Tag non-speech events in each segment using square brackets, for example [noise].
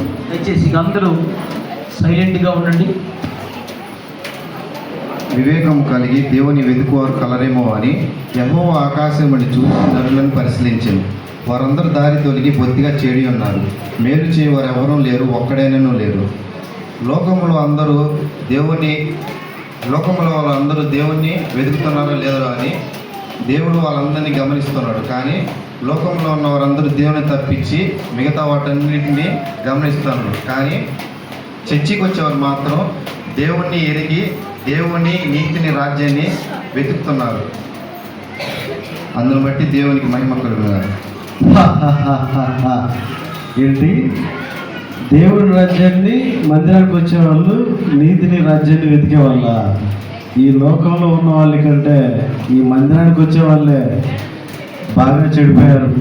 దయచేసి అందరూ సైలెంట్గా ఉండండి. వివేకం కలిగి దేవుని వెతుకువారు కలరేమో అని యహో అని చూసి నరులను పరిశీలించింది వారందరూ దారి తొలగి బొత్తిగా చేడి ఉన్నారు. మేలు చేయవారు ఎవరూ లేరు ఒక్కడైనను లేరు. లోకములో అందరూ దేవుని లోకంలో వాళ్ళందరూ దేవుణ్ణి వెతుకుతున్నారో లేదో అని దేవుడు వాళ్ళందరినీ గమనిస్తున్నాడు. కానీ లోకంలో ఉన్న వారందరూ దేవుని తప్పించి మిగతా వాటన్నిటిని గమనిస్తున్నారు కానీ చర్చికి వచ్చేవారు మాత్రం దేవుణ్ణి ఎరిగి దేవుని నీతిని రాజ్యాన్ని వెతుకుతున్నారు. అందును బట్టి దేవునికి మహిమ కలుగుతున్నారు [laughs] ఏంటి? దేవుడి రాజ్యాన్ని మందిరానికి వచ్చే వాళ్ళు నీతిని రాజ్యాన్ని వెతికే వాళ్ళ ఈ లోకంలో ఉన్న వాళ్ళకంటే ఈ మందిరానికి వచ్చే వాళ్ళే బాగా చెడిపోయారు.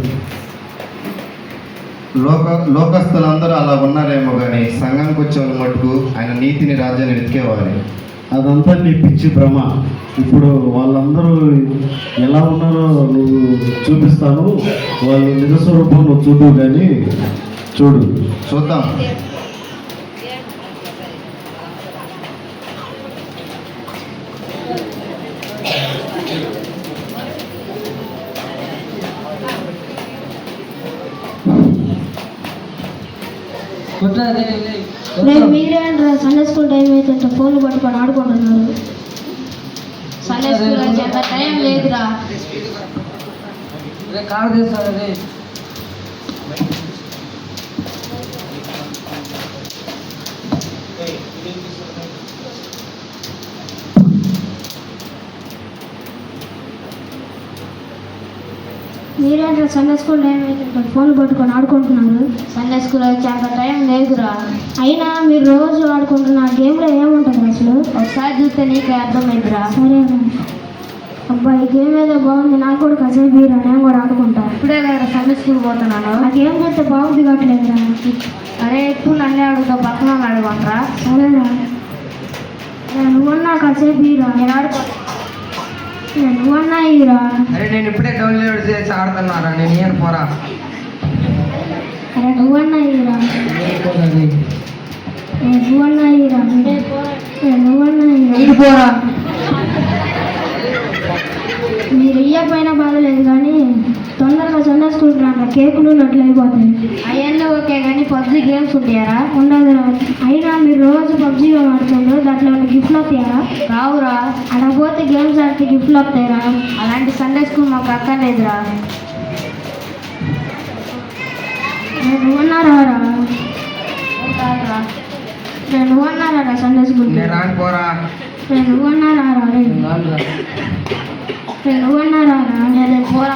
లోక లోకస్తులందరూ అలా ఉన్నారేమో కానీ సంఘానికి వచ్చే మటుకు ఆయన నీతిని రాజ్యాన్ని వెతికేవారు. అదంతా నీ పిచ్చి భ్రమ. ఇప్పుడు వాళ్ళందరూ ఎలా ఉన్నారో నువ్వు చూపిస్తాను. వాళ్ళ నిజస్వరూపం నువ్వు చూడు కానీ చూడు. చూద్దాం. రేపు మీరే అంటారా సండే స్కూల్ టైం అవుతుంటే ఫోన్లు పట్టుకొని ఆడుకుంటున్నారు. సండే స్కూల్ టైం లేదురా. మీరేంటారా సండే స్కూల్ టైం ఫోన్లు పట్టుకొని ఆడుకుంటున్నారు? సండే స్కూల్ వచ్చి అంత టైం లేదురా. అయినా మీరు రోజు ఆడుకుంటున్న గేమ్లో ఏముంటుంది అసలు? ఒకసారి చూస్తే నీకే అర్థమైందిరా. సరే అబ్బా ఈ గేమ్ ఏదో బాగుంది. నాకు కూడా కాసేపు ఇరా నేను కూడా ఆడుకుంటా. ఇప్పుడే కదా సండే స్కూల్ పోతున్నాను. ఆ గేమ్ చూస్తే బాగుంది కావట్లేదురా అరే ఎప్పుడు నన్నే అడుగుతావు పక్కన అడగమంటారా సరేరా. నువ్వన్నా కాసేపు ఇరా నేను ఆడుకో నువ్వన్నా ఇరా అరే నేను ఇప్పుడే డౌన్లోడ్ చేసి ఆడుతున్నారా నేను ఏం పోరా. మీరు ఇయ్యకపోయినా బాధలేదు కానీ తొందరగా సండే స్కూల్ రాక కేకులు నట్లు అయిపోతాయి. అవన్నీ ఓకే కానీ పబ్జి గేమ్స్ ఉంటాయారా? ఉండదురా అయినా మీరు రోజు పబ్జి ఆడుతుండ్రు దాంట్లో గిఫ్ట్లు వస్తాయారా రావురా. అక్కడ పోతే గేమ్స్ ఆడితే గిఫ్ట్లు వస్తాయిరా. అలాంటి సండే స్కూల్ మాకు అక్కర్లేదురా. నువ్వన్నారా రా? నువ్వన్నారా సండే స్కూల్ నేను పోరా. నువ్వన్నారా రా రే? నేను నువ్వన్నారా నేను పోరా.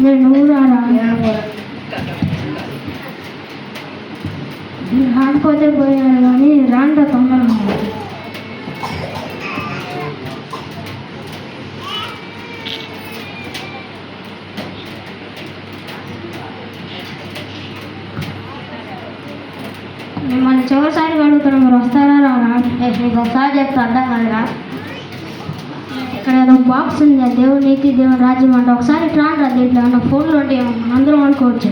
నేను నువ్వు రారా రాకపోతే పోయారు కానీ రాండా తొందర మిమ్మల్ని చివరిసారి అడుగుతున్నాం మీరు వస్తారా రారా? మీకు ఒకసారి చెప్తే అర్థం కాదురా. బాక్స్ ఉంది ఆ దేవుడి నీతి దేవుని రాజ్యం అంటే ఒకసారి ట్రాన్ రా దీంట్లో ఏమన్నా ఫోన్లు ఉంటే అందరం అనుకోవచ్చు.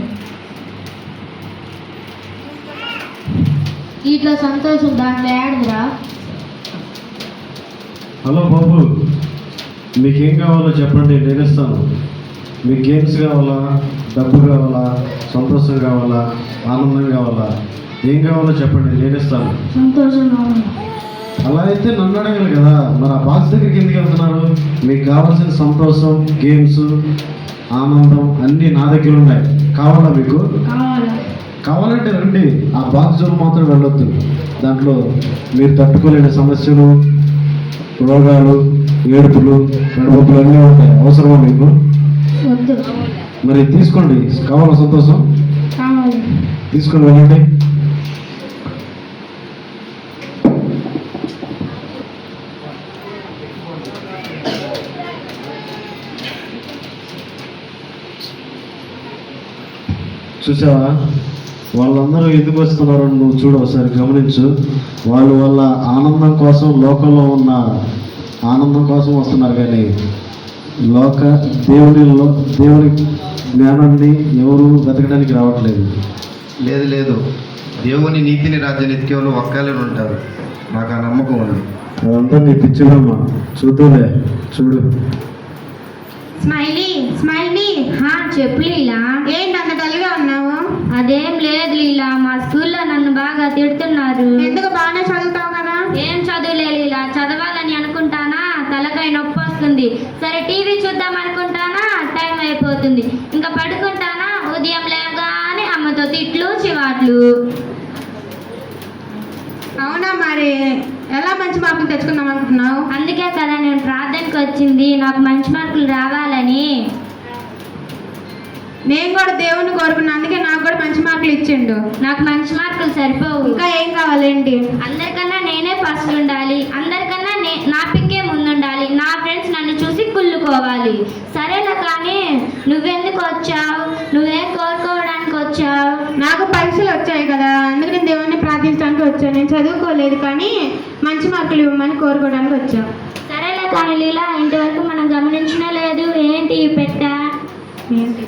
ఇట్లా సంతోషం దాంట్లో యాడ్దిరా హలో బాబు మీకేం కావాలో చెప్పండి నేను ఇస్తాను మీకు గేమ్స్ కావాలా డబ్బు కావాలా సంతోషం కావాలా ఆనందం కావాలా ఏం కావాలో చెప్పండి నేను ఇస్తాను సంతోషం కావాలి అలా అయితే నన్ను అడగాలి కదా. మరి ఆ బాక్స్ దగ్గరికి ఎందుకు వెళ్తున్నారు? మీకు కావాల్సిన సంతోషం గేమ్స్ ఆనందం అన్నీ నా దగ్గర ఉన్నాయి. కావాలా మీకు? కావాలా. కావాలంటే రండి. ఆ బాక్స్ జోన్ మాత్రం వెళ్ళొద్దు. దాంట్లో మీరు తట్టుకోలేని సమస్యలు రోగాలు ఏడుపులు నడుపులు అన్నీ ఉంటాయి. అవసరమా మీకు? మరి తీసుకోండి. కావాలా సంతోషం? తీసుకొని వెళ్ళండి. చూసావా? వాళ్ళందరూ ఎందుకు వస్తున్నారో నువ్వు చూడు ఒకసారి గమనించు. వాళ్ళు వాళ్ళ ఆనందం కోసం లోకంలో ఉన్న ఆనందం కోసం వస్తున్నారు కానీ లోక దేవునిలో దేవుని జ్ఞానాన్ని ఎవరు వెతకడానికి రావట్లేదు. లేదు లేదు. దేవుని నీతిని రాజ్యాన్ని ఎతికే వాళ్ళు ఒక్కళ్ళే ఉంటారు. నాకు ఆ నమ్మకం ఉంది. అదంతా నీ పిచ్చిలమ్మా చూద్దులే చూడు. Smiley smiley. హా చెప్పు లీలా. ఏంటి అంత డల్గా ఉన్నావు? అదేం లేదు లీలా మా స్కూల్లో నన్ను బాగా తిడుతున్నారు. ఎందుకు బాగానే చదువుతావు కదా? ఏం చదువులే లీలా చదవాలని అనుకుంటానా? తలకాయ నొప్పి వస్తుంది. సరే టీవీ చూద్దాం అనుకుంటానా? టైం అయిపోతుంది. ఇంకా పడుకుంటానా? ఉదయం లేవగానే అమ్మతో తిట్లు చివాట్లు. అవునా మరి? ఎలా మంచి మార్కులు తెచ్చుకుందాం అనుకుంటున్నావు? అందుకే కదా నేను ప్రార్థనకు వచ్చింది నాకు మంచి మార్కులు రావాలని. నేను కూడా దేవుని కోరుకున్నా అందుకే నాకు కూడా మంచి మార్కులు ఇచ్చిండు. నాకు మంచి మార్కులు సరిపోవు. ఇంకా ఏం కావాలేంటి? అందరికన్నా నేనే ఫస్ట్ ఉండాలి. అందరికన్నా నే నా పిక్కే ముందుండాలి. నా ఫ్రెండ్స్ నన్ను చూసి కుళ్ళుకోవాలి. సరేలే కానీ నువ్వెందుకు వచ్చావు? నువ్వేం కోరుకోవడానికి వచ్చావు? నాకు పరీక్షలు వచ్చాయి కదా అందుకే ప్రార్థించడానికి వచ్చాను. నేను చదువుకోలేదు కానీ మంచి మార్కులు ఇవ్వమని కోరుకోవడానికి వచ్చా. సరేలే కానీ లీలా ఇంతవరకు మనం గమనించనే లేదు. ఏంటి ఈ పెట్ట? ఏంటి?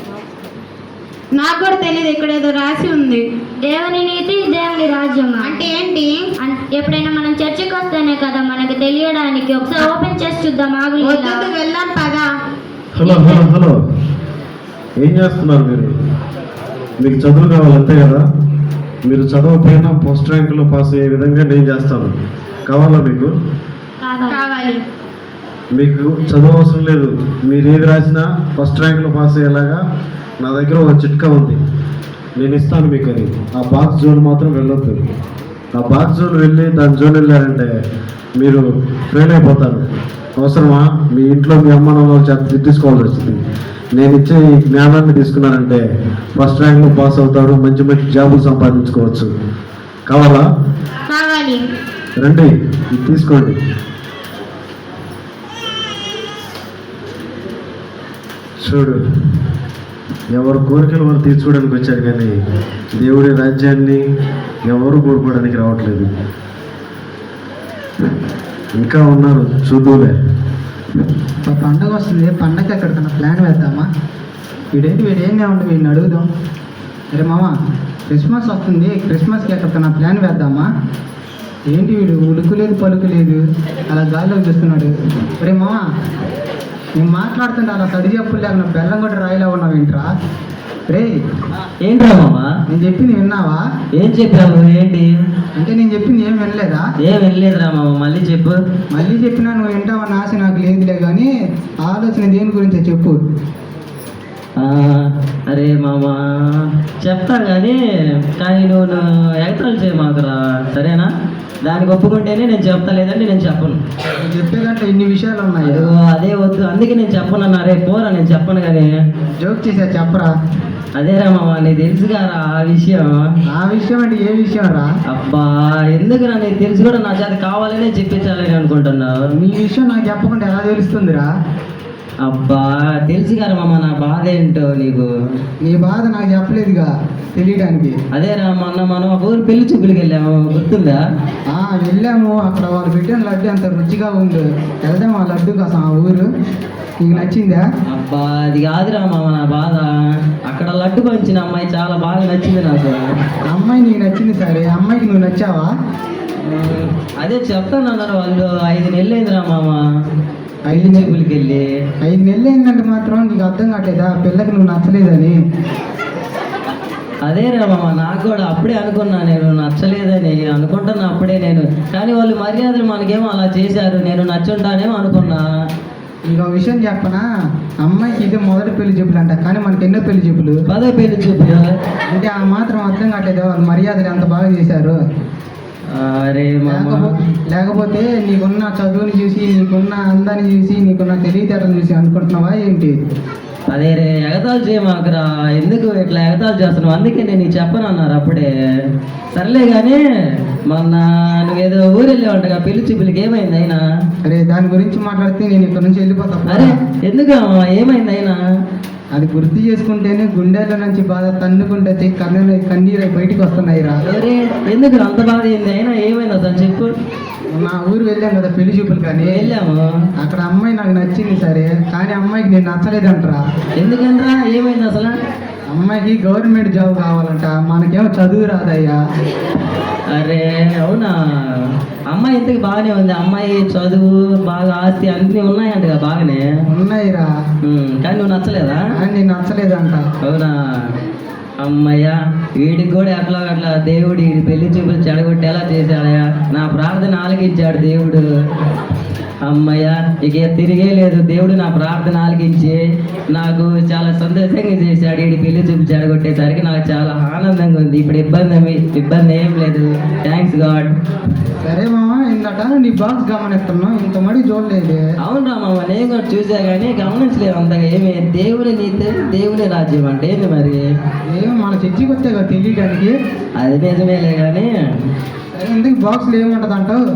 నాకు కూడా తెలియదు ఇక్కడ ఏదో రాసి ఉంది. దేవుని నీతి దేవుని రాజ్యమా? అంటే ఏంటి? ఎప్పుడైనా మనం చర్చికి వస్తేనే కదా మనకు తెలియడానికి. ఒకసారి ఓపెన్ చేసి చూద్దాం. ఆగు వెళ్దాం పదా. Hello hello hello. ఏం చేస్తున్నారు మీరు? మీకు చదువు కావాలి అంతే కదా? మీరు చదవకపోయినా పోస్ట్ ర్యాంకులో పాస్ అయ్యే విధంగా నేను చేస్తాను. కావాలా మీకు? మీకు చదువు అవసరం లేదు. మీరు ఏది రాసినా ఫస్ట్ ర్యాంక్లో పాస్ అయ్యేలాగా నా దగ్గర ఒక చిట్కా ఉంది. నేను ఇస్తాను మీకు అది. ఆ బాక్స్ జోన్ మాత్రం వెళ్ళొద్దు. ఆ బాక్స్ జోన్ వెళ్ళి దాని జోన్ వెళ్ళారంటే మీరు ఫెయిల్ అయిపోతారు. అవసరమా? మీ ఇంట్లో మీ అమ్మ నాన్న చేత తిట్టించుకోవాల్సి వస్తుంది. నేను ఇచ్చే ఈ జ్ఞానాన్ని తీసుకున్నానంటే ఫస్ట్ ర్యాంక్లో పాస్ అవుతారు మంచి మంచి జాబులు సంపాదించుకోవచ్చు. కావాలా? రండి ఇది తీసుకోండి. చూడు ఎవరు కోరికలు వారు తీర్చుకోవడానికి వచ్చారు కానీ దేవుడి రాజ్యాన్ని ఎవరు కోరుకోవడానికి రావట్లేదు. ఇంకా ఉన్నారు చూద్దులే ఒక పండగ వస్తుంది. పండగ ఎక్కడికన్నా ప్లాన్ వేద్దామా? వీడేంటి వీడు ఏం ఉండి వీడిని అడుగుదాం. అరే మామ క్రిస్మస్ వస్తుంది. క్రిస్మస్కి ఎక్కడికన్నా ప్లాన్ వేద్దామా? ఏంటి వీడు ఉడుకులేదు పలుకులేదు అలా గాల్లో చూస్తున్నాడు అరే మామ నేను మాట్లాడుతుంటే అలా తడి చెప్పులు లేకుండా బెల్లం కూడా రాయిలా ఉన్నావు ఏంట్రా రే ఏంట్రా మామా? నేను చెప్పింది విన్నావా? ఏం చెప్పావు ఏంటి? అంటే నేను చెప్పింది ఏం వినలేదా? ఏం వెళ్ళలేదురా మామ మళ్ళీ చెప్పు. మళ్ళీ చెప్పినా నువ్వు వింటావన్న ఆశ నాకు లేదులే కానీ ఆలోచన దేని గురించో చెప్పు. అరే మామా చెప్తాను కానీ కానీ నువ్వు నా- ఎగతాళి చేయమాకరా సరేనా? దానికి ఒప్పుకుంటేనే నేను చెప్తా లేదంటే నేను చెప్పను. నువ్వు చెప్పేదంటే ఇన్ని విషయాలు ఉన్నాయి. అదే వద్దు అందుకే నేను చెప్పను అన్నా రే పోరా నేను చెప్పను కానీ జోక్ చేసా చెప్పరా? అదేరా మామ నీకు తెలుసు కదా ఆ విషయం. ఆ విషయం అంటే ఏ విషయం రా? అబ్బా ఎందుకురా నీకు తెలిసి కూడా నా చేత కావాలనే చెప్పించాలని అనుకుంటున్నావు? నీ విషయం నాకు చెప్పకుండా ఎలా తెలుస్తుందిరా? అబ్బా తెలుసు కదా మామ నా బాధ ఏంటో నీకు? నీ బాధ నాకు చెప్పలేదుగా తెలియడానికి అదేరా మొన్న మనం ఒక ఊరు పెళ్ళి చూపులకి వెళ్ళాము గుర్తుందా? ఆ వెళ్ళాము అక్కడ వాళ్ళు పెట్టిన లడ్డు అంత రుచిగా ఉంది. వెళ్దాం ఆ లడ్డు కోసం ఆ ఊరు. నీకు నచ్చిందా? అబ్బా అది కాదురా మామ నా బాధ. అక్కడ లడ్డు పంచిన అమ్మాయి చాలా బాగా నచ్చింది నాకు. అమ్మాయి నీకు నచ్చింది సరే అమ్మాయికి నువ్వు నచ్చావా? అదే చెప్తాను అన్నారు వాళ్ళు ఐదు నెలలు అయిందిరా మామ. ఐదు చూపులకి వెళ్ళి ఐదు నెలలు ఏంటంటే మాత్రం నీకు అర్థం కావట్లేదా? పిల్లకి నువ్వు నచ్చలేదని. అదేరా మామ నాకు కూడా అప్పుడే అనుకున్నా నేను నచ్చలేదని. అనుకుంటున్నా అప్పుడే నేను. కానీ వాళ్ళు మర్యాదలు మనకేమో అలా చేశారు. నేను నచ్చుంటానేమో అనుకున్నా. నీకు ఒక విషయం చెప్పనా? అమ్మాయికి ఇదే మొదటి పెళ్ళి చూపులు అంట కానీ మనకి ఎన్నో పెళ్ళి చూపులు? పదో పెళ్ళి చూపులు అంటే ఆ మాత్రం అర్థం కావట్లేదు? వాళ్ళు మర్యాదలు ఎంత బాగా చేశారు? అరే లేకపోతే నీకున్న చదువుని చూసి నీకున్న అందాన్ని చూసి నీకున్న తెలివితేటలు చూసి అనుకుంటున్నావా ఏంటి? అదే రే ఎగతాలు చేయమాకరా ఎందుకు ఇట్లా ఎగతాలు చేస్తున్నావు? అందుకే నేను చెప్పను అన్నారు అప్పుడే. సర్లే కానీ మొన్న నువ్వేదో ఊరు వెళ్ళావంటగా పెళ్ళి చూపులకి ఏమైంది అయినా? అరే దాని గురించి మాట్లాడితే నేను ఇక్కడ నుంచి వెళ్ళిపోతా. అరే ఎందుకు? ఏమైంది అయినా? అది గుర్తు చేసుకుంటేనే గుండెల నుంచి బాధ తన్నుకుంటే కన్ను కన్నీరు బయటికి వస్తున్నాయి రా. ఎందుకు అంత బాధ అయింది అయినా ఏమైంది అసలు? చెప్పు. నా ఊరు వెళ్ళాం కదా పెళ్ళి చూపులు కానీ. వెళ్ళాము అక్కడ అమ్మాయి నాకు నచ్చింది సరే కానీ అమ్మాయికి నేను నచ్చలేదంటరా. ఎందుకంటరా? ఏమైంది అసలు? అమ్మాయికి గవర్నమెంట్ జాబ్ కావాలంట. మనకేమో చదువు రాదయ్యా. అరే అవునా? అమ్మాయి ఇంతకు బాగానే ఉంది. అమ్మాయి చదువు బాగా ఆస్తి అన్నీ ఉన్నాయంట కదా బాగానే. ఉన్నాయిరా. ఉమ్, కానీ నువ్వు నచ్చలేదా? కానీ నీకు నచ్చలేదంట. అవునా? అమ్మయ్యా వీడికి కూడా ఎట్లా అట్లా దేవుడు వీడి పెళ్ళి చూపులు చెడగొట్టేలా చేశాడయ్యా. నా ప్రార్థన ఆలకించాడు దేవుడు. అమ్మయ్యా ఇక తిరిగే లేదు. దేవుడు నా ప్రార్థన ఆలకించి నాకు చాలా సంతోషంగా చేశాడు. వీడి పెళ్ళి చూపు చెడగొట్టేసరికి నాకు చాలా ఆనందంగా ఉంది. ఇప్పుడు ఇబ్బంది ఇబ్బంది ఏం లేదు. థ్యాంక్స్ గాడ్ సరే మామ ఇందట నీ బాక్స్ గమనిస్తున్నావు ఇంత మడి చూడలేదు. అవును రామమ్మ నేను కూడా చూసా కానీ గమనించలేదు అంతగా. ఏమి దేవుని నీతి దేవుని రాజ్యం అంటే ఏంది మరి? ఏమో మన చర్చికి కదా తెలియడానికి. అది నిజమేలే కానీ సరే ఎందుకు బాక్స్లో ఏముంటుంది అంటావు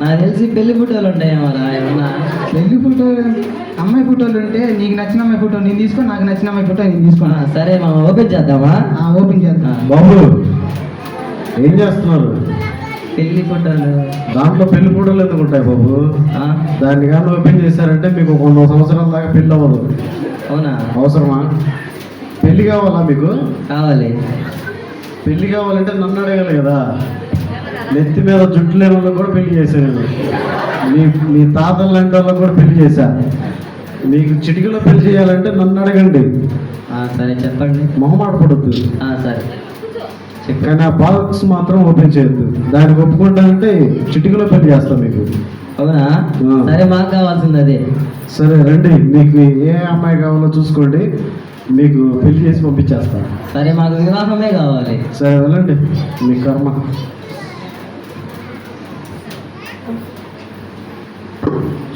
నాకు తెలిసి పెళ్ళి ఫోటోలు ఉంటాయేమో రా ఏమన్నా? పెళ్ళి ఫోటో అమ్మాయి ఫోటోలు ఉంటే నీకు నచ్చిన అమ్మాయి ఫోటో నేను తీసుకో నాకు నచ్చిన అమ్మాయి ఫోటో నేను ఆ, తీసుకున్నా సరే మా ఓపెన్ చేద్దామా? ఓపెన్ చేద్దాం. బాబు ఏం చేస్తున్నారు? పెళ్ళి ఫోటోలు. దాంట్లో పెళ్ళి ఫోటోలు ఎందుకు ఉంటాయి బాబు? ఆ, దాన్ని కానీ ఓపెన్ చేశారంటే మీకు ఒక వంద సంవత్సరాల దాకా పెళ్ళి అవ్వదు. అవునా? అవసరమా? పెళ్ళి కావాలా మీకు? కావాలి. పెళ్ళి కావాలంటే నన్ను అడగాలి కదా. నెత్తి మీద జుట్టు లేని వాళ్ళకి కూడా పెళ్ళి చేశాను. మీ మీ తాతలు లాంటి వాళ్ళకి కూడా పెళ్ళి చేశా. మీకు చిటికలో పెళ్ళి చేయాలంటే నన్ను అడగండి. సరే చెప్పండి. మొహమాట పడద్దు. సరే. కానీ ఆ బాక్స్ మాత్రం ఓపెన్ చేయొద్దు. దానికి ఒప్పుకుంటానంటే చిటికలో పెళ్ళి చేస్తాం మీకు. అవునా. సరే మాకు కావాల్సింది అదే. సరే రండి. మీకు ఏ అమ్మాయి కావాలో చూసుకోండి. మీకు పెళ్ళి చేసి పంపించేస్తాను సరే మాకు వివాహమే కావాలి. సరే వెళ్ళండి. మీ కర్మ.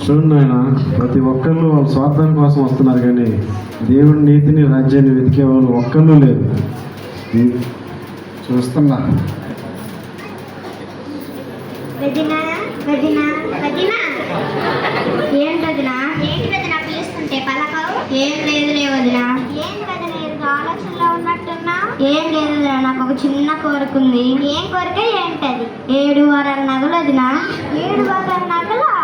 చూడండి ఆయన ప్రతి ఒక్కళ్ళు వాళ్ళ స్వార్థం కోసం వస్తున్నారు కానీ దేవుడి నీతిని రాజ్యాన్ని వెతికే వాళ్ళు ఒక్కళ్ళు లేరు. చూస్తున్నా. ఏం లేదులే వదినా. ఏంటి వదినా ఏదో ఆలోచనలో ఉన్నట్టున్నా? ఏం లేదు ఒక చిన్న కోరిక ఉంది. ఏం కోరిక? ఏంటది? ఏడు వారాల నగలు వదినా ఏడు వారాల నగలా?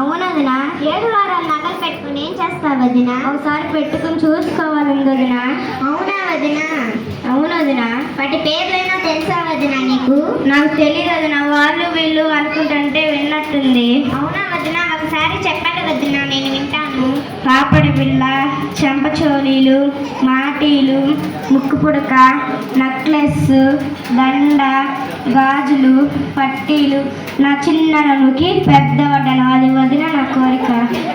అవును వదినా ఏడు వారాల నగలు పెట్టుకుని ఏం చేస్తావు వదినా? ఒకసారి పెట్టుకుని చూసుకోవాలని వదినా. అవునా వదినా? అవును వదినా వాటి పేర్లైనా తెలుసా వదినా నీకు? నాకు తెలియదు వదినా. వాళ్ళు వీళ్ళు అనుకుంటుంటే విన్నట్టుంది. అవునా వదినా? ఒకసారి చెప్పండి వదినా నేను వింటాను. పాపడి బిళ్ళ చెంపచోలీలు మాటీలు ముక్కు పుడక నెక్లెస్ దండ గాజులు పట్టీలు. నా చిన్న నలుకి పెద్ద వడ్డన అది వదిన నా కోరిక.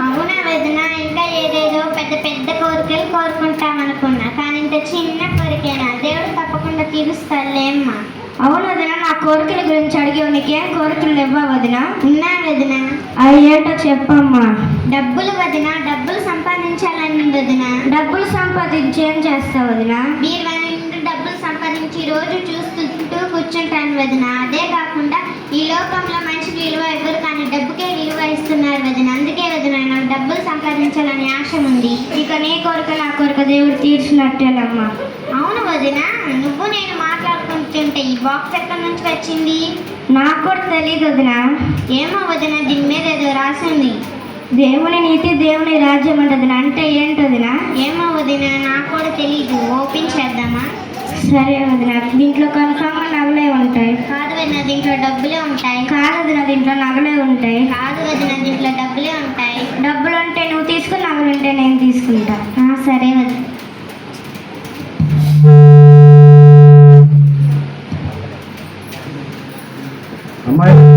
అవునా వదిన ఇంకా ఏదేదో పెద్ద పెద్ద కోరికలు కోరుకుంటామనుకున్నా. కానీ ఇంత చిన్న కోరికేనా? దేవుడు తప్పకుండా తీరుస్తాలేమ్మా అవును వదిన నా కోరికల గురించి అడిగి నీకేం కోరికలు ఇవ్వ వదిన? ఉన్నా వదిన. అవి ఏంటో చెప్పమ్మా. డబ్బులు వదిన డబ్బులు సంపాదించాలని వదిన. డబ్బులు సంపాదించి ఏం చేస్తావు వదిన? మీరు డబ్బులు సంపాదించి రోజు చూస్తుంటూ కూర్చుంటాను వదిన. అదే కాకుండా ఈ లోకంలో మనిషికి విలువ ఇవ్వరు కానీ డబ్బుకే విలువ ఇస్తున్నారు వదిన. అందుకే వదిన నాకు డబ్బులు సంపాదించాలని ఆశ ఉంది. ఇక నీ కోరిక నా కోరిక దేవుడు తీర్చినట్టేనమ్మా అవును వదిన నువ్వు నేను మాట్లాడుకుంటుంటే ఈ బాక్స్ ఎక్కడి నుంచి వచ్చింది? నాకు కూడా తెలియదు వదిన. ఏమో వదిన దీని మీద ఏదో రాసింది దేవుని నీతి దేవుని రాజ్యం అంటది అంటే ఏంటదినా ఏమో వదిన నాకు కూడా తెలియదు ఓపెన్ చేద్దామా? సరే వదిన దీంట్లో కన్ఫామ్ నగలే ఉంటాయి. కాదు వదిన దీంట్లో డబ్బులే ఉంటాయి. కాదు వదిన దీంట్లో నగలే ఉంటాయి. కాదు వదిన దీంట్లో డబ్బులే ఉంటాయి. డబ్బులు ఉంటే నువ్వు తీసుకుని నగలు ఉంటే నేను తీసుకుంటా. ఆ, సరే వదిన. అమ్మాయి.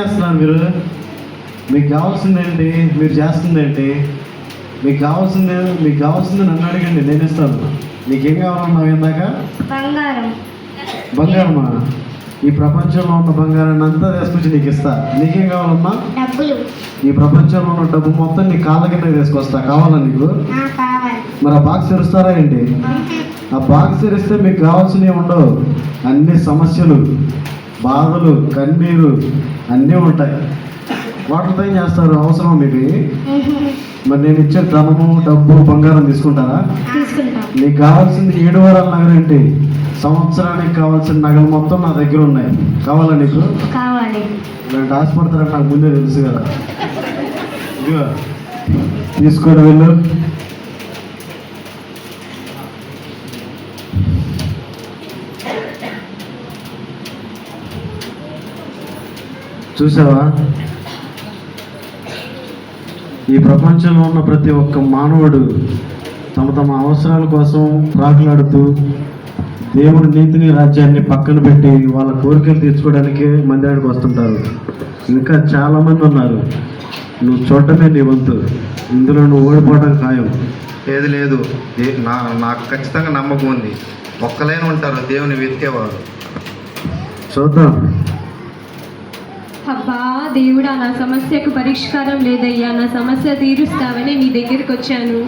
చేస్తున్నారు మీరు. మీకు కావాల్సింది ఏంటి మీరు చేస్తుంది ఏంటి మీకు కావాల్సింది మీకు కావాల్సింది నన్ను అడగండి నేను ఇస్తాను. మీకేం కావాలన్నావు ఇందాక? బంగారం. బంగారమా? ఈ ప్రపంచంలో ఉన్న బంగారాన్ని అంతా తీసుకొచ్చి నీకు ఇస్తా. నీకేం కావాలమ్మా? డబ్బులు. ఈ ప్రపంచంలో ఉన్న డబ్బు మొత్తం నీ కాళ్ళ కింద తీసుకొస్తా. కావాలా నీకు? మరి ఆ బాక్స్ తెరుస్తారా ఏంటి? ఆ బాక్స్ తెరిస్తే మీకు కావాల్సినవి ఉండవు. అన్ని సమస్యలు. బాధలు కన్నీరు అన్నీ ఉంటాయి. వాటితో ఏం చేస్తారు? అవసరం మీకు? ఇవి? మరి నేను ఇచ్చే ధనము డబ్బు బంగారం తీసుకుంటారా? తీసుకుంటాం. మీకు కావాల్సింది ఏడు వారాల నగరం ఏంటి? సంవత్సరానికి కావాల్సిన నగలు మొత్తం నా దగ్గర ఉన్నాయి. కావాలా నీకు? కావాలి. ఇలాంటి ఆశపడతారని నాకు ముందే తెలుసు కదా. తీసుకొని వెళ్ళు. చూసావా? ఈ ప్రపంచంలో ఉన్న ప్రతి ఒక్క మానవుడు తమ తమ అవసరాల కోసం ప్రాకులాడుతూ దేవుడి నీతిని రాజ్యాన్ని పక్కన పెట్టి వాళ్ళ కోరికలు తీర్చుకోవడానికే మందిరానికి వస్తుంటారు. ఇంకా చాలామంది ఉన్నారు. నువ్వు చూడటమే నీ వంతు. ఇందులో నువ్వు ఓడిపోవడం ఖాయం. లేదు లేదు. నా నాకు ఖచ్చితంగా నమ్మకం ఉంది. ఒక్కలైన ఉంటారు. దేవుని వెతికేవారు. చూద్దాం. అబ్బా దేవుడా నా సమస్యకు పరిష్కారం లేదయ్యా నా సమస్య తీరుస్తావని నీ దగ్గరికి వచ్చాను.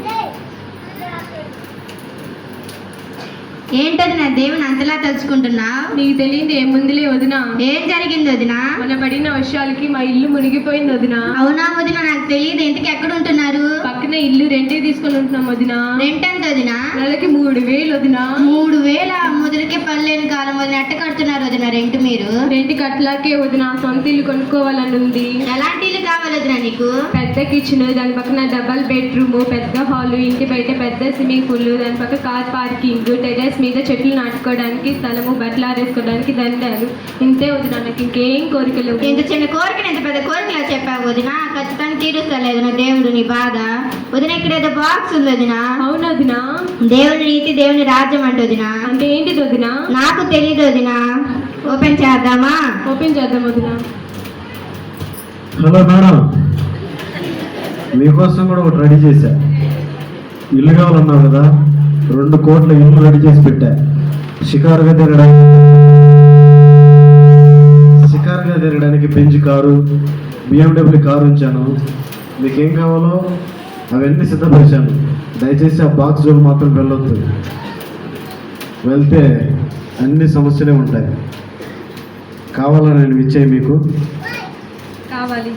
ఏంటది నా దేవుని అంతలా తలుచుకుంటున్నావు నీకు తెలియంది ఏముందిలే వదినా. ఏం జరిగింది వదినా? మన పడిన వర్షాలకి మా ఇల్లు మునిగిపోయింది వదినా. అవునా వదిన నాకు తెలియదు ఇంటికి ఎక్కడ ఉంటున్నారు? పక్కన ఇల్లు రెంటే తీసుకొని ఉంటున్నాం వదినా. రెంట్ ఎంత వదినా? నెలకి మూడు వేలు వదినా. మూడు వేల? ముదిరికే పనిలేని కాలం వదిన. ఎట్ట కడుతున్నారు వదిన రెంట్ మీరు? రెంట్ కట్లాకే వదినా సొంత ఇల్లు కొనుక్కోవాలని ఉంది. ఎలాంటి ఇల్లు వదిన నీకు? పెద్ద కిచెన్ దాని పక్కన డబల్ బెడ్రూమ్ పెద్ద హాల్ ఇంటి బయట పెద్ద స్విమ్మింగ్ పూల్ దాని పక్క కార్ పార్కింగ్ టెరెస్ మీద చెట్లు నాటుకోవడానికి స్థలము బట్టలు ఆరేసుకోవడానికి దండాలు. ఇంతే వదిన నాకు ఇంకేం కోరికలు ఇంత చిన్న కోరికను ఇంత పెద్ద కోరికలా చెప్పావు వదిన? ఖచ్చితంగా తీరుస్తలేదు నా దేవుడు నీ బాధ. వదిన ఇక్కడ ఏదో బాక్స్ ఉంది వదిన. అవును వదినా? దేవుని నీతి దేవుని రాజ్యం అంటే వదిన. అంటే ఏంటిది వదినా? నాకు తెలియదు వదిన. ఓపెన్ చేద్దామా? ఓపెన్ చేద్దాం వదినా. Hello madam. మీకోసం కూడా ఒకటి రెడీ చేశా. ఇల్లు కావాలన్నావు కదా రెండు కోట్ల ఇల్లు రెడీ చేసి పెట్టా. షికారుగా తిరగడానికి షికారుగా తిరగడానికి పెంచి కారు బిఎండబ్ల్యూ కారు ఉంచాను. మీకు ఏం కావాలో అవన్నీ సిద్ధపరిచాను. దయచేసి ఆ బాక్స్ జోన్ మాత్రం వెళ్ళొద్దు. వెళ్తే అన్ని సమస్యలే ఉంటాయి. కావాలని నేను ఇచ్చాయి మీకు. కావాలి.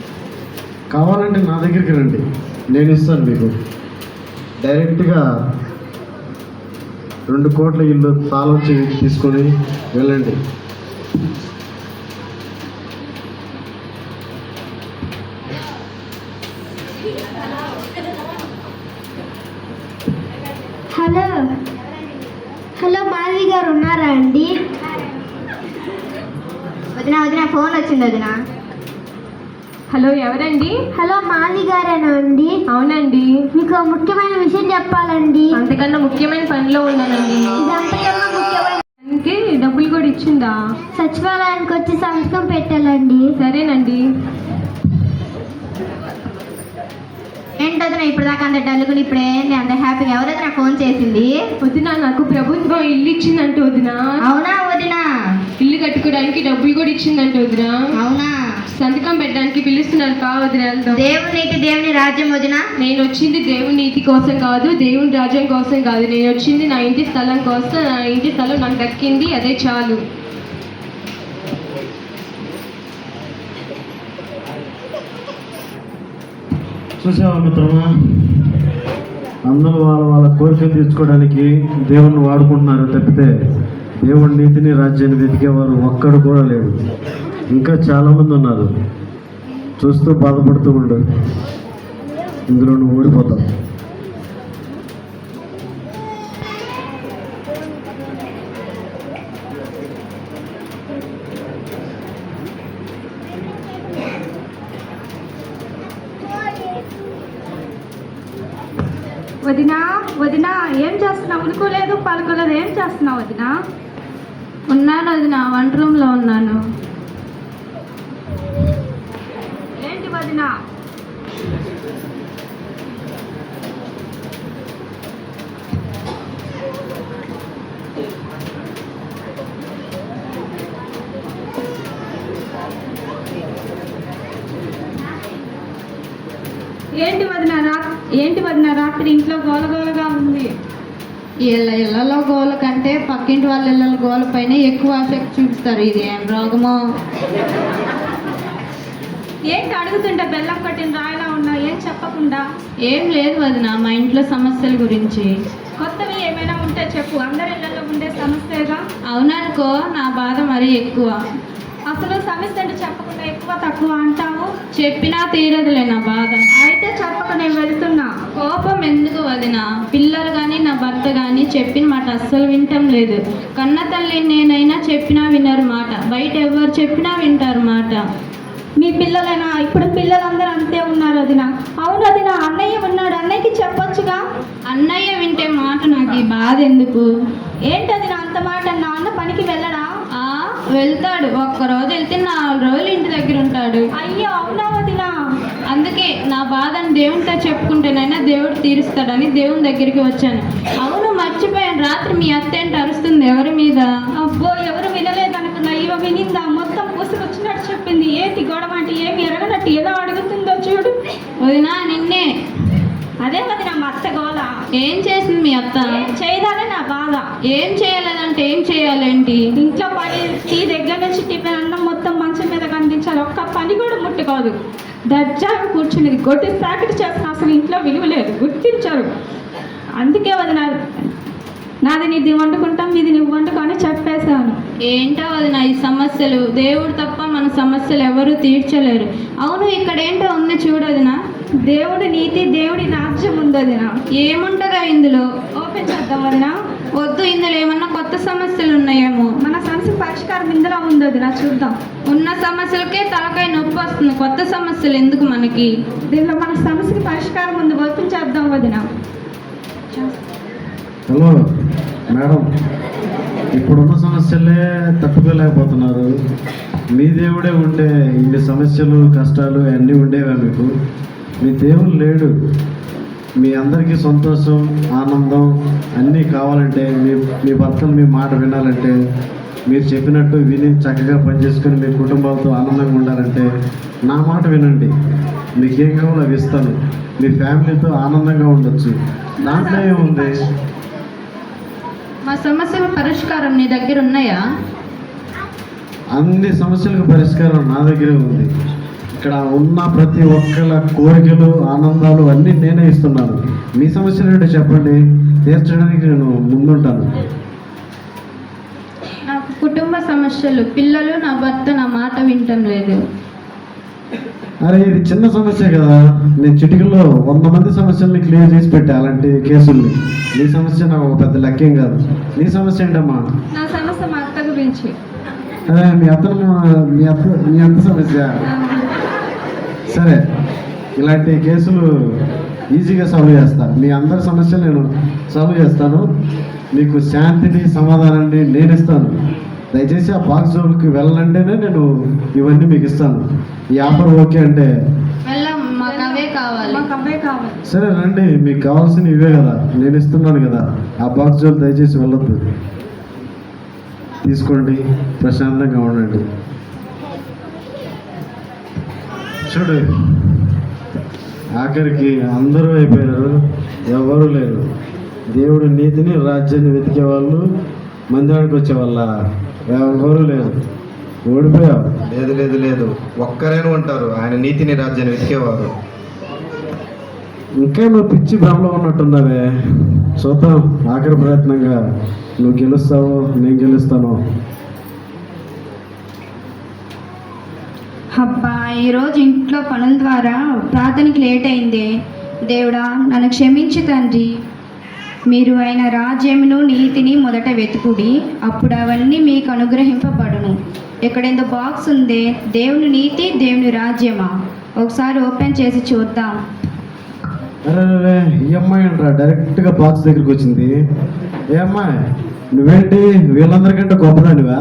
కావాలంటే నా దగ్గరికి రండి. నేను ఇస్తాను మీకు. డైరెక్ట్గా రెండు కోట్ల ఇల్లు తాళం చెవి తీసుకొని వెళ్ళండి. హలో. హలో మాధవి గారు ఉన్నారా అండి? వదిన వదిన ఫోన్ వచ్చింది వదిన. హలో ఎవరండి? హలో మాధవి గారేనా అండి? అవునండి. మీకు ముఖ్యమైన విషయం చెప్పాలండి. అంతకన్నా ముఖ్యమైన పనిలో ఉన్నానండి. ముఖ్యమైన అందుకే డబ్బులు కూడా ఇచ్చిందా? సచివాలయానికి వచ్చి సంతకం పెట్టాలండి. సరేనండి. ఏంటో ఇప్పుడు దాకా అంత డల్లుకుని ఇప్పుడు ఏంటి అంత హ్యాపీగా ఎవరైతే ఫోన్ చేసింది? వదినా నాకు ప్రభుత్వం ఇల్లు ఇచ్చిందంటే వదినా. అవునా వదిన? ఇల్లు కట్టుకోవడానికి డబ్బులు కూడా ఇచ్చిందంటే వదినా. అవునా? సంతకం పెట్టడానికి పిలుస్తున్నారు కా వదిన వెళ్దాం దేవుని నీతి దేవుని రాజ్యం వదిన. నేను వచ్చింది దేవుని నీతి కోసం కాదు దేవుని రాజ్యం కోసం కాదు. నేను వచ్చింది నా ఇంటి స్థలం కోసం నా ఇంటి స్థలం నాకు దక్కింది అదే చాలు. చూసావా మిత్రమా? అందరూ వాళ్ళ వాళ్ళ కోరికలు తీర్చుకోవడానికి దేవుణ్ణి వాడుకుంటున్నారు తప్పితే దేవుడి నీతిని రాజ్యాన్ని వెతికేవారు ఒక్కడు కూడా లేడు. ఇంకా చాలామంది ఉన్నారు. చూస్తూ బాధపడుతూ ఉండు. ఇందులో నువ్వు ఓడిపోతావు వదినా వదినా ఏం చేస్తున్నావు? ఉనుకోలేదు పలుకోలేదు ఏం చేస్తున్నావు వదినా? ఉన్నాను వదిన వంట రూమ్లో ఉన్నాను ఏంటి వదినా ఏంటి వదిన రా ఏంటి వదిన రాత్రి ఇంట్లో గోలగోలగా ఉంది. వీళ్ళ ఇళ్ళలో గోల కంటే పక్కింటి వాళ్ళ ఇళ్ళ గోల పైన ఎక్కువ ఆసక్తి చూపిస్తారు. ఇది ఏం రోగమో? ఏంటి అడుగుతుంటే బెల్లం కొట్టిన రాయిలా ఉన్నా ఏం చెప్పకుండా? ఏం లేదు వదిన మా ఇంట్లో సమస్యల గురించి. కొత్తవి ఏమైనా ఉంటే చెప్పు. అందరి ఇళ్ళలో ఉండే సమస్య చెప్పలేదా అవుననుకో నా బాధ మరీ ఎక్కువ. అసలు సమస్య అంటే చెప్పకుండా ఎక్కువ తక్కువ అంటావు? చెప్పినా తీరదులే నా బాధ. అయితే చెప్పక నేను వెళ్తున్నా. కోపం ఎందుకు వదిన? పిల్లలు కానీ నా భర్త కానీ చెప్పిన మాట అస్సలు వింటం లేదు. కన్న తల్లి నేనైనా చెప్పినా వినరు మాట. బయట ఎవరు చెప్పినా వింటారు మాట. మీ పిల్లలైనా ఇప్పుడు పిల్లలందరూ అంతే ఉన్నారు అదిన. అవును అదిన అన్నయ్య ఉన్నాడు. అన్నయ్యకి చెప్పొచ్చుగా? అన్నయ్య వింటే మాట నాకు బాధ ఎందుకు? ఏంటది నా అంత మాట నా అన్న పనికి వెళ్ళడా? ఆ వెళ్తాడు. ఒక్క రోజు వెళ్తే నాలుగు రోజులు ఇంటి దగ్గర ఉంటాడు. అయ్యో అవునా వదినా? అందుకే నా బాధను దేవునితో చెప్పుకుంటేనైనా దేవుడు తీరుస్తాడని దేవుని దగ్గరికి వచ్చాను. అవును మర్చిపోయాను. రాత్రి మీ అత్త ఏంటి అరుస్తుంది? ఎవరి మీద? అబ్బో ఎవరు వినలేదనుకున్నా. ఇవ వినిందా? మొత్తం పూసుకొచ్చినట్టు చెప్పింది. ఏంటి గొడవ అంటే ఏమి ఎరగనట్టు ఎలా అడుగుతుందో చూడు. వదినా నిన్నే. అదే వదిన మా అత్త గోల. ఏం చేసింది మీ అత్త? చేయదానే నా బాధ. ఏం చేయాలంటే ఏం చేయాలేంటి? ఇంట్లో పని టీ దగ్గర నుంచి టిఫిన్ మీద కనిపించాలి ఒక్క పని కూడా ముట్టుకోదు. దర్జాగా కూర్చుని గొడ్డి సాకిటి చేసిన అసలు ఇంట్లో విలువ లేదు. గుర్తించరు. అందుకే వదిన నాది నీది వండుకుంటాం ఇది నువ్వు వండుకో అని చెప్పేశాను. ఏంటో వదిన ఈ సమస్యలు? దేవుడు తప్ప మన సమస్యలు ఎవరు తీర్చలేరు. అవును ఇక్కడ ఏంటో ఉంది చూడదినా దేవుడి నీతి దేవుడి రాజ్యం ఉంది వదిన. ఏముంటుందో ఇందులో? ఓపెన్ చేద్దాం వదిన. వద్దు ఇందులో ఏమన్నా కొత్త సమస్యలు ఉన్నాయేమో? మన సమస్య పరిష్కారం ఇందులో ఉంది వదిన. చూద్దాం. ఉన్న సమస్యలకే తలకాయ నొప్పి వస్తుంది. కొత్త సమస్యలు ఎందుకు మనకి? దీనిలో మన సమస్యకి పరిష్కారం ఉంది. ఓపెన్ చేద్దాం వదిన. హలో మేడం ఇప్పుడున్న సమస్యలే తట్టుకోలేకపోతున్నారు. మీ దేవుడే ఉండే ఇన్ని సమస్యలు కష్టాలు అన్నీ ఉండేవా మీకు? మీ దేవుడు లేడు. మీ అందరికీ సంతోషం ఆనందం అన్నీ కావాలంటే మీ మీ భర్తను మీ మాట వినాలంటే మీరు చెప్పినట్టు విని చక్కగా పనిచేసుకొని మీ కుటుంబాలతో ఆనందంగా ఉండాలంటే నా మాట వినండి. మీకేం కావాలో అవి ఇస్తాను. మీ ఫ్యామిలీతో ఆనందంగా ఉండొచ్చు. దాంట్లో ఏముంది? మా సమస్యల పరిష్కారం నీ దగ్గర ఉన్నాయా? అన్ని సమస్యలకు పరిష్కారం నా దగ్గరే ఉంది. ఇక్కడ ఉన్న ప్రతి ఒక్కల కోరికలు ఆనందాలు అన్నీ నేనే ఇస్తున్నాను. మీ సమస్యలు ఏంటో చెప్పండి. తీర్చడానికి నేను ముందుంటాను. సమస్యలు. పిల్లలు నా భర్త నా మాట వింటం లేదు. అరే ఇది చిన్న సమస్య కదా. నేను చిటికలో వంద మంది సమస్యల్ని క్లియర్ చేసి పెట్టా అలాంటి కేసుల్ని. నీ సమస్య నాకు ఒక పెద్ద లెక్కేం కాదు. నీ సమస్య ఏంటమ్మా? నా సమస్య మా అత్త గురించి అదే మీ అత్తను మీ అత్త మీ అత్త సమస్య? సరే ఇలాంటి కేసులు ఈజీగా సాల్వ్ చేస్తాను మీ అందరి సమస్యలు నేను సాల్వ్ చేస్తాను. మీకు శాంతిని సమాధానాన్ని నేను ఇస్తాను. దయచేసి ఆ బాక్స్ జోన్కి వెళ్ళాలంటేనే నేను ఇవన్నీ మీకు ఇస్తాను. ఈ ఆఫర్ ఓకే అంటే సరే రండి మీకు కావాల్సిన ఇవే కదా. నేను ఇస్తున్నాను కదా. ఆ బాక్స్ జోన్ దయచేసి వెళ్ళొద్దు. తీసుకోండి ప్రశాంతంగా ఉండండి. చూడు ఆఖరికి అందరూ అయిపోయారు ఎవరు లేరు. దేవుడి నీతిని రాజ్యాన్ని వెతికే వాళ్ళు మందిరానికి వచ్చే వాళ్ళ ఎవరు లేరు ఓడిపోయావు లేదు లేదు లేదు. ఒక్కరైనా ఉంటారు. ఆయన నీతిని రాజ్యాన్ని వెతికేవారు. ఇంకా నువ్వు పిచ్చి భ్రమలో ఉన్నట్టున్నావే. చూద్దాం. ఆఖరి ప్రయత్నంగా నువ్వు గెలుస్తావో నేను గెలుస్తాను. అబ్బా ఈరోజు ఇంట్లో పనుల ద్వారా ప్రార్థనకి లేట్ అయింది. దేవుడా నన్ను క్షమించు తండ్రి. మీరు ఆయన రాజ్యమును నీతిని మొదట వెతుకుడి అప్పుడు అవన్నీ మీకు అనుగ్రహింపబడును. ఎక్కడేందో బాక్స్ ఉంది దేవుని నీతి దేవుని రాజ్యమా? ఒకసారి ఓపెన్ చేసి చూద్దాం. అరే అరే అంటారా డైరెక్ట్గా బాక్స్ దగ్గరికి వచ్చింది. ఏ నువ్వేంటి వీళ్ళందరికంటే గొప్పదానివా?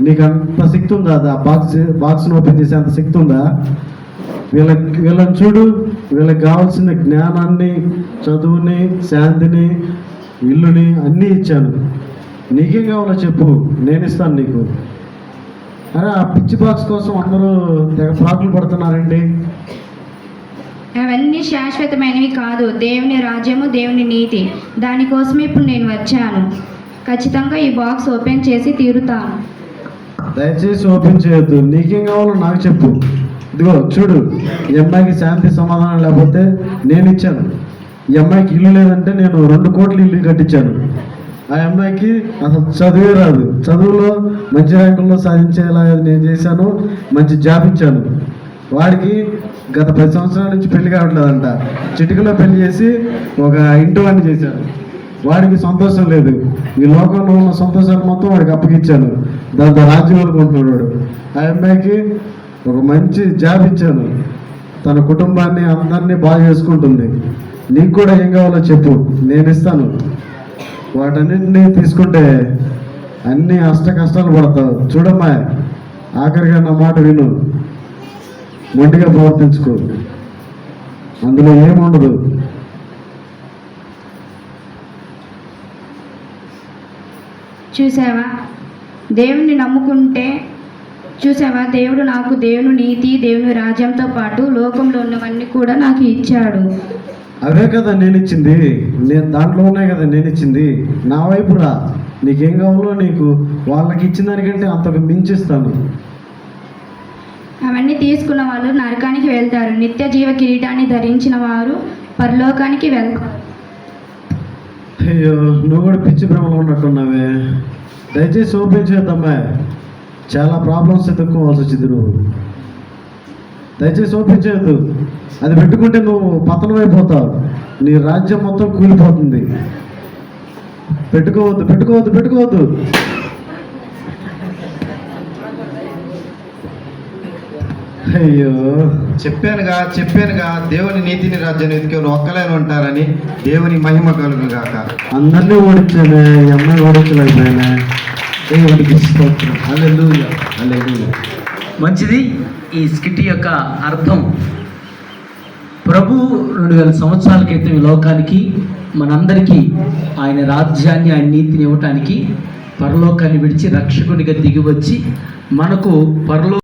నీకు అంత శక్తి ఉందా ఆ బాక్స్ బాక్స్ని ఓపెన్ చేసే అంత శక్తి ఉందా వీళ్ళకి వీళ్ళని చూడు వీళ్ళకి కావాల్సిన జ్ఞానాన్ని చదువుని శాంతిని ఇల్లుని అన్నీ ఇచ్చాను. నీకేం కావాలో చెప్పు నేను ఇస్తాను నీకు. అరే ఆ పిచ్చి బాక్స్ కోసం అందరూ తెగ ప్రాకులు పడుతున్నారండి. అవన్నీ శాశ్వతమైనవి కాదు దేవుని రాజ్యము దేవుని నీతి. దానికోసమే ఇప్పుడు నేను వచ్చాను. ఖచ్చితంగా ఈ బాక్స్ ఓపెన్ చేసి తీరుతాను. దయచేసి ఓపెన్ చేయొద్దు. నీకేం కావాలో నాకు చెప్పు. ఇదిగో చూడు ఈ అమ్మాయికి శాంతి సమాధానం లేకపోతే నేను ఇచ్చాను. ఈ అమ్మాయికి ఇల్లు లేదంటే నేను రెండు కోట్లు ఇల్లు కట్టించాను. ఆ అమ్మాయికి అసలు చదువే రాదు. చదువులో మంచి ర్యాంకుల్లో సాధించేలా నేను చేశాను. మంచి జాబ్ ఇచ్చాను. వాడికి గత పది సంవత్సరాల నుంచి పెళ్ళి కావట్లేదంట. చిటికలో పెళ్ళి చేసి ఒక ఇంటి వాడిని చేశాను. వాడికి సంతోషం లేదు. ఈ లోకంలో ఉన్న సంతోషాలు మొత్తం వాడికి అప్పగించాను. దాంతో రాజ్యం అనుకుంటున్నాడు ఆ అమ్మాయికి ఒక మంచి జాబ్ ఇచ్చాను. తన కుటుంబాన్ని అందరినీ బాగా చేసుకుంటుంది. నీకు కూడా ఏం కావాలో చెప్పు. నేను ఇస్తాను. వాటన్నిటిని తీసుకుంటే అన్ని అష్ట కష్టాలు పడతావు. చూడమ్మా ఆఖరిగా నా మాట విను. మొండిగా ప్రవర్తించుకో. అందులో ఏముండదు చూసావా దేవుణ్ణి నమ్ముకుంటే చూసావా దేవుడు నాకు దేవుని నీతి దేవుని రాజ్యంతో పాటు లోకంలో ఉన్నవన్నీ కూడా నాకు ఇచ్చాడు. అవే కదా నేను ఇచ్చింది నేను దాంట్లో ఉన్నాయి కదా నేను ఇచ్చింది నా వైపు రా. నీకేం కావాలో నీకు వాళ్ళకి ఇచ్చిన దానికంటే అంతకు మించిస్తాను. అవన్నీ తీసుకున్న వాళ్ళు నరకానికి వెళ్తారు. నిత్య జీవ కిరీటాన్ని ధరించిన వారు పరలోకానికి వెళ్తారు. అయ్యో నువ్వు కూడా పిచ్చి భ్రమలో ఉన్నట్టున్నావే. దయచేసి ఓపెన్ చేద్దామా చాలా ప్రాబ్లమ్స్ ఎదుర్కోవాల్సి వచ్చింది నువ్వు. దయచేసి ఓపెన్ చేయొద్దు. అది పెట్టుకుంటే నువ్వు పతనం అయిపోతావు నీ రాజ్యం మొత్తం కూలిపోతుంది. పెట్టుకోవద్దు పెట్టుకోవద్దు పెట్టుకోవద్దు. అయ్యో. చెప్పానుగా చెప్పానుగా దేవుని నీతిని రాజ్యాన్ని వెతికే ఒక్కలేని ఉంటారని దేవుని మహిమ కలుగుగాక అందరినీ ఓడించానే ఈ అమ్మాయి ఓడించలేకపోయానే. దేవుడికి స్తోత్రం. హల్లెలూయా హల్లెలూయా. మంచిది ఈ స్కిట్ యొక్క అర్థం ప్రభు రెండు వేల సంవత్సరాల క్రితం ఈ లోకానికి మనందరికీ ఆయన రాజ్యాన్ని ఆయన నీతిని ఇవ్వటానికి పరలోకాన్ని విడిచి రక్షకునిగా దిగి వచ్చి మనకు పరలో